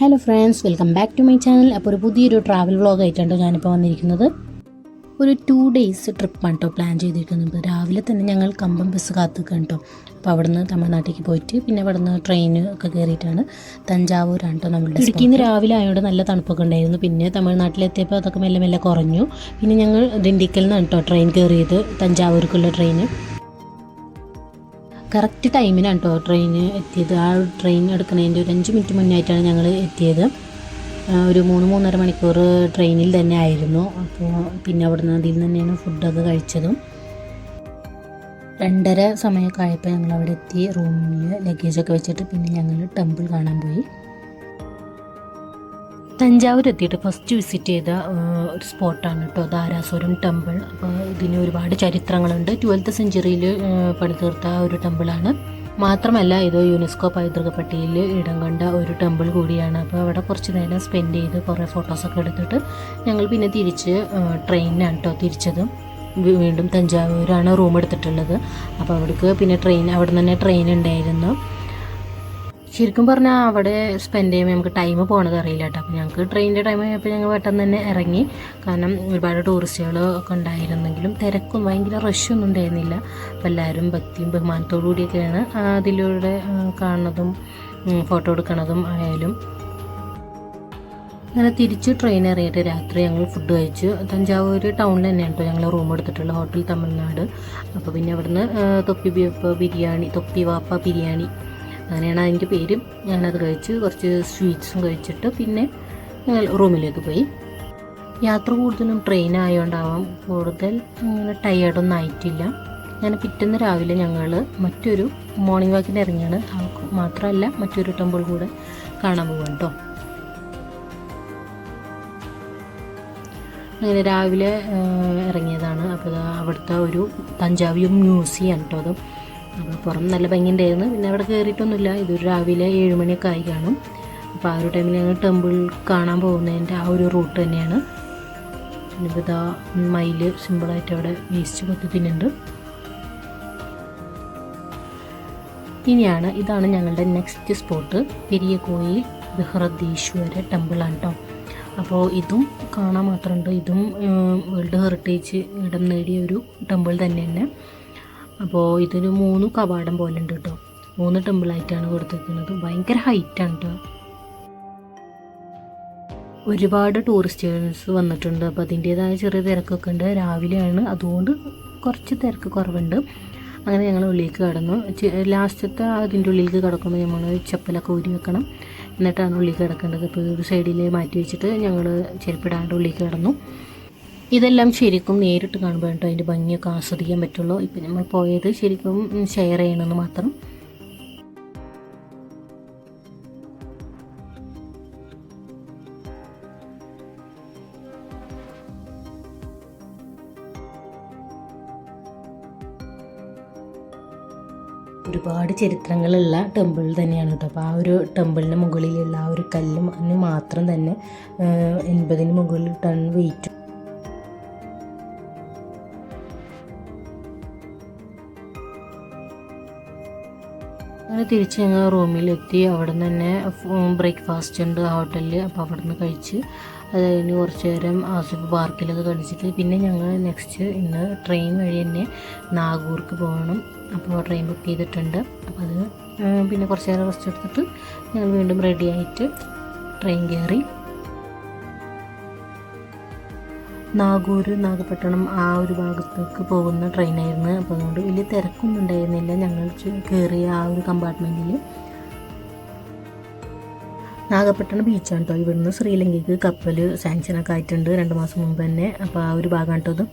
Hello friends welcome back to my channel അപ്പോൾ ഒരു പുതിയൊരു ട്രാവൽ വ്ളോഗ് ആയിട്ടാണ് ഞാനിപ്പോൾ വന്നിരിക്കുന്നത്. ഒരു ടു ഡേയ്സ് ട്രിപ്പാണ് കേട്ടോ പ്ലാൻ ചെയ്തിരിക്കുന്നത്. രാവിലെ തന്നെ ഞങ്ങൾ കമ്പം ബസ് കാത്തുനിൽക്കുകയാണ് കേട്ടോ അപ്പോൾ അവിടുന്ന് തമിഴ്നാട്ടിലേക്ക് പോയിട്ട് പിന്നെ അവിടെ നിന്ന് ട്രെയിൻ ഒക്കെ കയറിയിട്ടാണ് തഞ്ചാവൂരാണ് കേട്ടോ നമ്മുടെ ഇടുക്കിയിൽ നിന്ന് രാവിലെ ആയതുകൊണ്ട് നല്ല തണുപ്പൊക്കെ ഉണ്ടായിരുന്നു. പിന്നെ തമിഴ്നാട്ടിലെത്തിയപ്പോൾ അതൊക്കെ മെല്ലെ മെല്ലെ കുറഞ്ഞു. പിന്നെ ഞങ്ങൾ ദിണ്ടിക്കലിൽ നിന്നാണ് കേട്ടോ ട്രെയിൻ കയറിയത് തഞ്ചാവൂർക്കുള്ള ട്രെയിൻ കറക്റ്റ് ടൈമിനാണ് കേട്ടോ ട്രെയിൻ എത്തിയത്. ആ ട്രെയിൻ എടുക്കുന്നതിന്റെ ഒരു അഞ്ച് മിനിറ്റ് മുന്നായിട്ടാണ് ഞങ്ങൾ എത്തിയത്. ഒരു മൂന്ന് മൂന്നര മണിക്കൂർ ട്രെയിനിൽ തന്നെ ആയിരുന്നു. അപ്പോൾ പിന്നെ അവിടെ നിന്ന് അതിൽ തന്നെയാണ് ഫുഡൊക്കെ കഴിച്ചതും. രണ്ടര സമയമൊക്കെ ആയപ്പോൾ ഞങ്ങൾ അവിടെ എത്തി റൂമിൽ ലഗേജൊക്കെ വെച്ചിട്ട് പിന്നെ ഞങ്ങൾ ടെമ്പിൾ കാണാൻ പോയി. തഞ്ചാവൂർ എത്തിയിട്ട് ഫസ്റ്റ് വിസിറ്റ് ചെയ്ത ഒരു സ്പോട്ടാണ് കേട്ടോ ധാരാസുരം ടെമ്പിൾ. അപ്പോൾ ഇതിന് ഒരുപാട് ചരിത്രങ്ങളുണ്ട്. ട്വൽത്ത് സെഞ്ചുറിയിൽ പണിതീർത്ത ഒരു ടെമ്പിളാണ്. മാത്രമല്ല ഇത് യുനെസ്കോ പൈതൃക പട്ടികയിൽ ഇടം കണ്ട ഒരു ടെമ്പിൾ കൂടിയാണ്. അപ്പോൾ അവിടെ കുറച്ച് നേരം സ്പെൻഡ് ചെയ്ത് കുറേ ഫോട്ടോസൊക്കെ എടുത്തിട്ട് ഞങ്ങൾ പിന്നെ തിരിച്ച് ട്രെയിനിനാണ് കേട്ടോ തിരിച്ചത്. വീണ്ടും തഞ്ചാവൂരാണ് റൂം എടുത്തിട്ടുള്ളത്. അപ്പോൾ അവിടേക്ക് പിന്നെ ട്രെയിൻ അവിടെ നിന്ന് തന്നെ ട്രെയിൻ ഉണ്ടായിരുന്നു. ശരിക്കും പറഞ്ഞാൽ അവിടെ സ്പെൻഡ് ചെയ്യുമ്പോൾ നമുക്ക് ടൈം പോകണത് അറിയില്ല കേട്ടോ. അപ്പോൾ ഞങ്ങൾക്ക് ട്രെയിനിന്റെ ടൈം ആയപ്പോൾ ഞങ്ങൾ പെട്ടെന്ന് തന്നെ ഇറങ്ങി. കാരണം ഒരുപാട് ടൂറിസ്റ്റുകൾ ഒക്കെ ഉണ്ടായിരുന്നെങ്കിലും തിരക്കും ഭയങ്കര റഷൊന്നും ഉണ്ടായിരുന്നില്ല. അപ്പോൾ എല്ലാവരും ഭക്തിയും ബഹുമാനത്തോടു കൂടിയൊക്കെയാണ് അതിലൂടെ കാണുന്നതും ഫോട്ടോ എടുക്കണതും ആയാലും. അങ്ങനെ തിരിച്ച് ട്രെയിൻ ഇറങ്ങിയിട്ട് രാത്രി ഞങ്ങൾ ഫുഡ് കഴിച്ചു. തഞ്ചാവൂർ ടൗണിൽ തന്നെയാണ് കേട്ടോ ഞങ്ങൾ റൂം എടുത്തിട്ടുള്ള ഹോട്ടൽ തമിഴ്നാട്. അപ്പോൾ പിന്നെ അവിടുന്ന് തൊപ്പി ബിയപ്പ ബിരിയാണി തൊപ്പി വാപ്പ ബിരിയാണി അങ്ങനെയാണ് അതിന്റെ പേര്. ഞാനത് കഴിച്ച് കുറച്ച് സ്വീറ്റ്സും കഴിച്ചിട്ട് പിന്നെ ഞങ്ങൾ റൂമിലേക്ക് പോയി. യാത്ര കൂടുതലും ട്രെയിൻ ആയതുകൊണ്ടാവാം കൂടുതൽ അങ്ങനെ ടയേർഡൊന്നും ആയിട്ടില്ല. ഞാൻ പിറ്റേന്ന് രാവിലെ ഞങ്ങൾ മറ്റൊരു മോർണിംഗ് വാക്കിന് ഇറങ്ങിയാണ്. മാത്രമല്ല മറ്റൊരു ടെമ്പിൾ കൂടെ കാണാൻ പോവാണ് കേട്ടോ അങ്ങനെ രാവിലെ ഇറങ്ങിയതാണ്. അപ്പോൾ അവിടുത്തെ ഒരു തഞ്ചാവൂർ മ്യൂസിയം കേട്ടോ അത്. അപ്പോൾ പുറം നല്ല ഭംഗിയുണ്ടായിരുന്നു. പിന്നെ അവിടെ കയറിയിട്ടൊന്നുമില്ല ഇതൊരു രാവിലെ ഏഴ് മണിയൊക്കെ ആയി കാണും. അപ്പോൾ ആ ഒരു ടൈമിൽ ഞങ്ങൾ ടെമ്പിൾ കാണാൻ പോകുന്നതിന്റെ ആ ഒരു റൂട്ട് തന്നെയാണ്. പിന്നെ ഇപ്പോൾ ഇതാ മയിൽ സിമ്പിളായിട്ട് അവിടെ വേസ്റ്റ് കൊത്തി തിന്നുണ്ട് ഇനിയാണ് ഇതാണ് ഞങ്ങളുടെ നെക്സ്റ്റ് സ്പോട്ട് പെരിയ കോയിൽ ബൃഹദീശ്വര ടെമ്പിളാണ് കേട്ടോ അപ്പോൾ ഇതും കാണാൻ മാത്രമുണ്ട്. ഇതും വേൾഡ് ഹെറിറ്റേജ് ഇടം നേടിയ ഒരു ടെമ്പിൾ തന്നെ തന്നെ അപ്പോൾ ഇതൊരു മൂന്ന് കവാടം പോലെ ഉണ്ട് കേട്ടോ മൂന്ന് ടെമ്പിളായിട്ടാണ് കൊടുത്തിരിക്കുന്നത്. ഭയങ്കര ഹൈറ്റാണ് കേട്ടോ ഒരുപാട് ടൂറിസ്റ്റേഴ്സ് വന്നിട്ടുണ്ട്. അപ്പോൾ അതിന്റേതായ ചെറിയ തിരക്കൊക്കെ ഉണ്ട്. രാവിലെയാണ്. അതുകൊണ്ട് കുറച്ച് തിരക്ക് കുറവുണ്ട്. അങ്ങനെ ഞങ്ങൾ ഉള്ളിലേക്ക് കടന്നു. ലാസ്റ്റത്തെ അതിന്റെ ഉള്ളിലേക്ക് കിടക്കുമ്പോൾ നമ്മൾ ചപ്പലൊക്കെ ഊരി വെക്കണം. എന്നിട്ടാണ് ഉള്ളിലേക്ക് കിടക്കേണ്ടത്. അപ്പോൾ ഒരു സൈഡിൽ മാറ്റി വെച്ചിട്ട് ഞങ്ങൾ ചെരുപ്പിടാണ്ട് ഉള്ളിലേക്ക് കിടന്നു. ഇതെല്ലാം ശരിക്കും നേരിട്ട് കാണുമ്പോൾ കേട്ടോ അതിന്റെ ഭംഗിയൊക്കെ ആസ്വദിക്കാൻ പറ്റുള്ളൂ. ഇപ്പം നമ്മൾ പോയത് ശരിക്കും ഷെയർ ചെയ്യണമെന്ന് മാത്രം. ഒരുപാട് ചരിത്രങ്ങളുള്ള ടെമ്പിൾ തന്നെയാണ് കേട്ടോ. അപ്പോൾ ആ ഒരു ടെമ്പിളിന് മുകളിലുള്ള ആ ഒരു കല്ല് മാത്രം തന്നെ എൺപതിന് മുകളിൽ ടൺ വെയിറ്റ് അങ്ങനെ തിരിച്ച് ഞങ്ങൾ റൂമിലെത്തി. അവിടെ നിന്ന് തന്നെ ബ്രേക്ക്ഫാസ്റ്റ് ഉണ്ട് ഹോട്ടലിൽ അപ്പോൾ അവിടെ നിന്ന് കഴിച്ച് അത് കഴിഞ്ഞ് കുറച്ച് നേരം ആസിഫ് പാർക്കിലൊക്കെ കളിച്ചിട്ട് പിന്നെ ഞങ്ങൾ നെക്സ്റ്റ് ഇന്ന് ട്രെയിൻ വഴി തന്നെ നാഗൂർക്ക് പോകണം. അപ്പോൾ ട്രെയിൻ ബുക്ക് ചെയ്തിട്ടുണ്ട്. അപ്പോൾ അത് പിന്നെ കുറച്ച് നേരം റെസ്റ്റ് എടുത്തിട്ട് ഞങ്ങൾ വീണ്ടും റെഡിയായിട്ട് ട്രെയിൻ കയറി നാഗൂർ നാഗപട്ടണം ആ ഒരു ഭാഗത്തേക്ക് പോകുന്ന ട്രെയിനായിരുന്നു. അപ്പോൾ അതുകൊണ്ട് വലിയ തിരക്കൊന്നും ഉണ്ടായിരുന്നില്ല ഞങ്ങൾ കയറിയ ആ ഒരു കമ്പാർട്ട്മെന്റിൽ നാഗപട്ടണം ബീച്ചാണ് കേട്ടോ ഇവിടുന്ന് ശ്രീലങ്കയ്ക്ക് കപ്പൽ സാങ്ഷനൊക്കെ ആയിട്ടുണ്ട് രണ്ട് മാസം മുമ്പ് തന്നെ. അപ്പോൾ ആ ഒരു ഭാഗമാണ് കേട്ടോ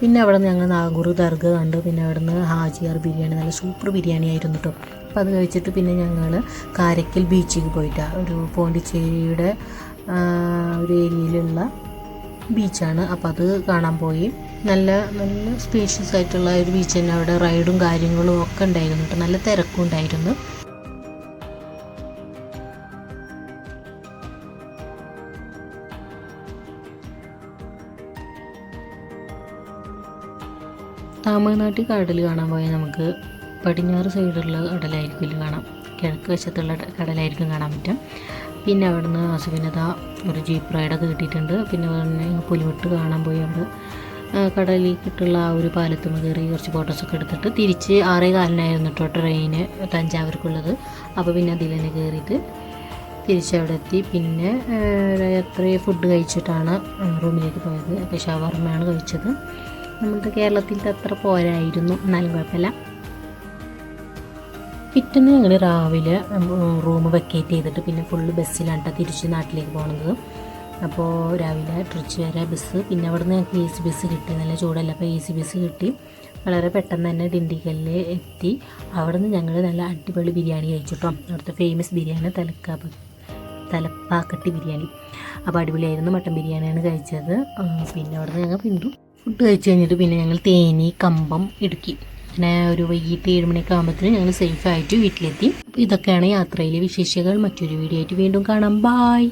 പിന്നെ അവിടെ നിന്ന് ഞങ്ങൾ നാഗൂർ ദർഗ കണ്ടു. പിന്നെ അവിടെ നിന്ന് ഹാജിയാർ ബിരിയാണി നല്ല സൂപ്പർ ബിരിയാണി ആയിരുന്നു കേട്ടോ അപ്പോൾ അത് കഴിച്ചിട്ട് പിന്നെ ഞങ്ങൾ കാരക്കൽ ബീച്ചിൽ പോയിട്ടാണ് ഒരു പോണ്ടിച്ചേരിയുടെ ഒരു ഏരിയയിലുള്ള ബീച്ചാണ്. അപ്പോൾ അത് കാണാൻ പോയി. നല്ല നല്ല സ്പേഷ്യസ് ആയിട്ടുള്ള ഒരു ബീച്ച് തന്നെ. അവിടെ റൈഡും കാര്യങ്ങളും ഒക്കെ ഉണ്ടായിരുന്നു കേട്ടോ. നല്ല തിരക്കും ഉണ്ടായിരുന്നു. തമിഴ്നാട്ടിൽ കടൽ കാണാൻ പോയാൽ നമുക്ക് പടിഞ്ഞാറ് സൈഡുള്ള കടലായിരിക്കില്ല കാണാം. കിഴക്ക് വശത്തുള്ള കടലായിരിക്കും കാണാൻ പറ്റും പിന്നെ അവിടുന്ന് അസുഖിനത ഒരു ജീപ്പ് റൈഡൊക്കെ കിട്ടിയിട്ടുണ്ട്. പിന്നെ പറഞ്ഞ് പുലിമുട്ട് കാണാൻ പോയി അവിടെ. കടലിലേക്കിട്ടുള്ള ആ ഒരു പാലത്തുമ്മ കയറി കുറച്ച് ഫോട്ടോസൊക്കെ എടുത്തിട്ട് തിരിച്ച് ആറേ കാലിനായിരുന്നു കേട്ടോ ട്രെയിന് തഞ്ചാവൂർക്കുള്ളത്. അപ്പോൾ പിന്നെ അതിൽ തന്നെ കയറിയിട്ട് തിരിച്ചവിടെ എത്തി. പിന്നെ എത്ര ഫുഡ് കഴിച്ചിട്ടാണ് റൂമിലേക്ക് പോയത്. അപ്പോൾ ഷവർമ്മയാണ് കഴിച്ചത്. നമ്മുടെ കേരളത്തിൽ അത്ര പോരായിരുന്നു. എന്നാലും കുഴപ്പമില്ല. പിറ്റേന്ന് ഞങ്ങൾ രാവിലെ റൂം വെക്കേറ്റ് ചെയ്തിട്ട് പിന്നെ ഫുള്ള് ബസ്സിലാണ് തിരിച്ച് നാട്ടിലേക്ക് പോകുന്നത് അപ്പോൾ രാവിലെ ട്രിച്ച് വരെ ബസ് പിന്നെ അവിടെ നിന്ന് ഞങ്ങൾക്ക് എ സി ബസ് കിട്ടി. നല്ല ചൂടല്ല? അപ്പോൾ എ സി ബസ് കിട്ടി. വളരെ പെട്ടെന്ന് തന്നെ ഡിണ്ടിഗലിൽ എത്തി. അവിടെ നിന്ന് ഞങ്ങൾ നല്ല അടിപൊളി ബിരിയാണി കഴിച്ചു കേട്ടോ അവിടുത്തെ ഫേമസ് ബിരിയാണി തലക്കാപ്പ് തലപ്പാക്കട്ടി ബിരിയാണി. അപ്പോൾ അടിപൊളിയായിരുന്നു. മട്ടൻ ബിരിയാണിയാണ് കഴിച്ചത്. പിന്നെ അവിടെ നിന്ന് ഞങ്ങൾ പിന്തു. ഫുഡ് കഴിച്ച് കഴിഞ്ഞിട്ട് പിന്നെ ഞങ്ങൾ തേനി കമ്പം ഇടുക്കി. അങ്ങനെ ഒരു വൈകിട്ട് ഏഴ് മണിയൊക്കെ ആകുമ്പോഴത്തേക്കും ഞങ്ങൾ സേഫായിട്ട് വീട്ടിലെത്തി. ഇതൊക്കെയാണ് യാത്രയിലെ വിശേഷങ്ങൾ. മറ്റൊരു വീഡിയോ ആയിട്ട് വീണ്ടും കാണാം. ബായ്